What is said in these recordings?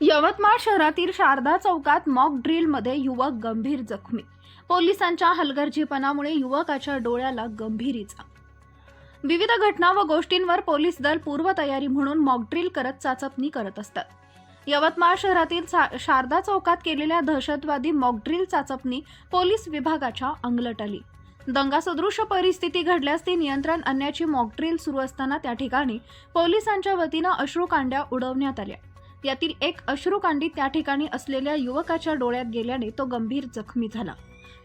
यवतमाळ शहरातील शारदा चौकात मॉक ड्रिलमध्ये युवक गंभीर जखमी. पोलिसांच्या हलगर्जीपणामुळे युवकाच्या डोळ्याला गंभीर इजा. विविध घटना व गोष्टींवर पोलीस दल पूर्वतयारी म्हणून मॉकड्रिल करत चाचपणी करत असतात. यवतमाळ शहरातील सा- शारदा चौकात केलेल्या दहशतवादी मॉकड्रिल चाचपणी पोलीस विभागाच्या अंगलट आली दंगासदृश परिस्थिती घडल्यास ती नियंत्रण आणण्याची मॉकड्रिल सुरू असताना त्या ठिकाणी पोलिसांच्या वतीनं अश्रुकांड्या उडवण्यात आल्या. यातील एक अश्रूकांडी त्या ठिकाणी असलेल्या युवकाच्या डोळ्यात गेल्याने तो गंभीर जखमी झाला.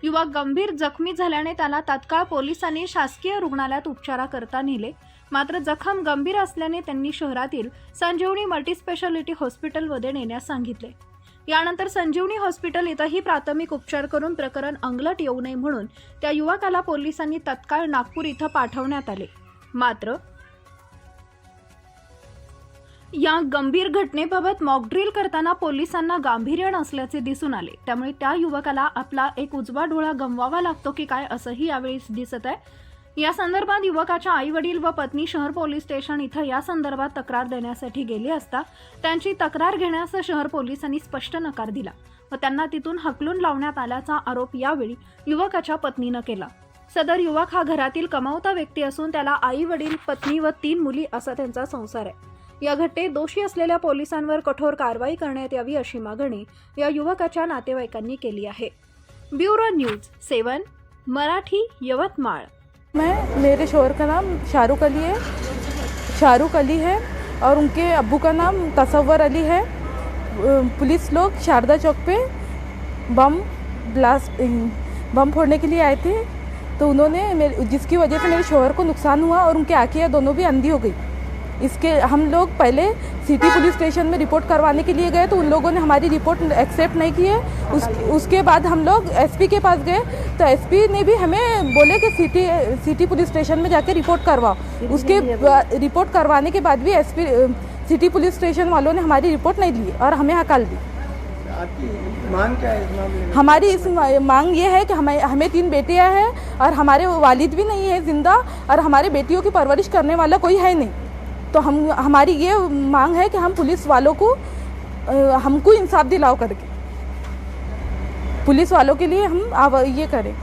युवक गंभीर जखमी झाल्याने त्याला तात्काळ पोलिसांनी शासकीय रुग्णालयात उपचाराकरता नेले. मात्र जखम गंभीर असल्याने त्यांनी शहरातील संजीवनी मल्टीस्पेशालिटी हॉस्पिटलमध्ये नेण्यास सांगितले. यानंतर संजीवनी हॉस्पिटल इथंही प्राथमिक उपचार करून प्रकरण अंगलट येऊ नये म्हणून त्या युवकाला पोलिसांनी तत्काळ नागपूर इथं पाठवण्यात आले. मात्र या गंभीर घटनेबाबत मॉकड्रिल करताना पोलिसांना गांभीर्य नसल्याचे दिसून आले. त्यामुळे त्या युवकाला आपला एक उजवा डोळा गमवावा लागतो की काय असंही यावेळी दिसत आहे. या संदर्भात युवकाच्या आई वडील व पत्नी शहर पोलीस स्टेशन इथं या संदर्भात तक्रार देण्यासाठी गेले असता त्यांची तक्रार घेण्यास शहर पोलिसांनी स्पष्ट नकार दिला. व त्यांना तिथून हकलून लावण्यात आल्याचा आरोप यावेळी युवकाच्या पत्नीनं केला. सदर युवक हा घरातील कमावता व्यक्ती असून त्याला आई वडील पत्नी व तीन मुली असा त्यांचा संसार आहे. या घटनेत दोषी असलेल्या पोलिसांवर कठोर कारवाई करण्यात यावी अशी मागणी या युवकाच्या नातेवाईकांनी केली आहे. Bureau news seven Marathi Yavatmal. मैं मेरे शोहर का नाम शाहरुख अली है। शाहरुख अली है और उनके अब्बू का नाम तसवर अली है। पुलिस लोग शारदा चौक पे बम ब्लास्ट बम फोड़ने के लिए आए थे। तो उन्होंने मेरे जिसकी वजह से मेरे शोहर को नुकसान हुआ और उनकी आँखें दोनों भी अंधी हो गई। इसके हम लोग पहले सिटी पुलिस स्टेशन में रिपोर्ट करवाने के लिए गए तो उन लोगों ने हमारी रिपोर्ट एक्सेप्ट नहीं की है। उस उसके बाद हम लोग एसपी के पास गए तो एसपी ने भी हमें बोले कि सिटी सिटी पुलिस स्टेशन में जाके रिपोर्ट करवाओ। उसके रिपोर्ट करवाने के बाद भी एसपी सिटी पुलिस स्टेशन वालों ने हमारी रिपोर्ट नहीं ली और हमें हकाल दी। मांग क्या है हमारी इस मांग ये है कि हमें हमें तीन बेटियाँ हैं और हमारे वालिद भी नहीं है ज़िंदा और हमारे बेटियों की परवरिश करने वाला कोई है नहीं। तो हम हमारी ये मांग है कि हम पुलिस वालों को हमको इंसाफ दिलाओ करके। पुलिस वालों के लिए हम आव ये करें।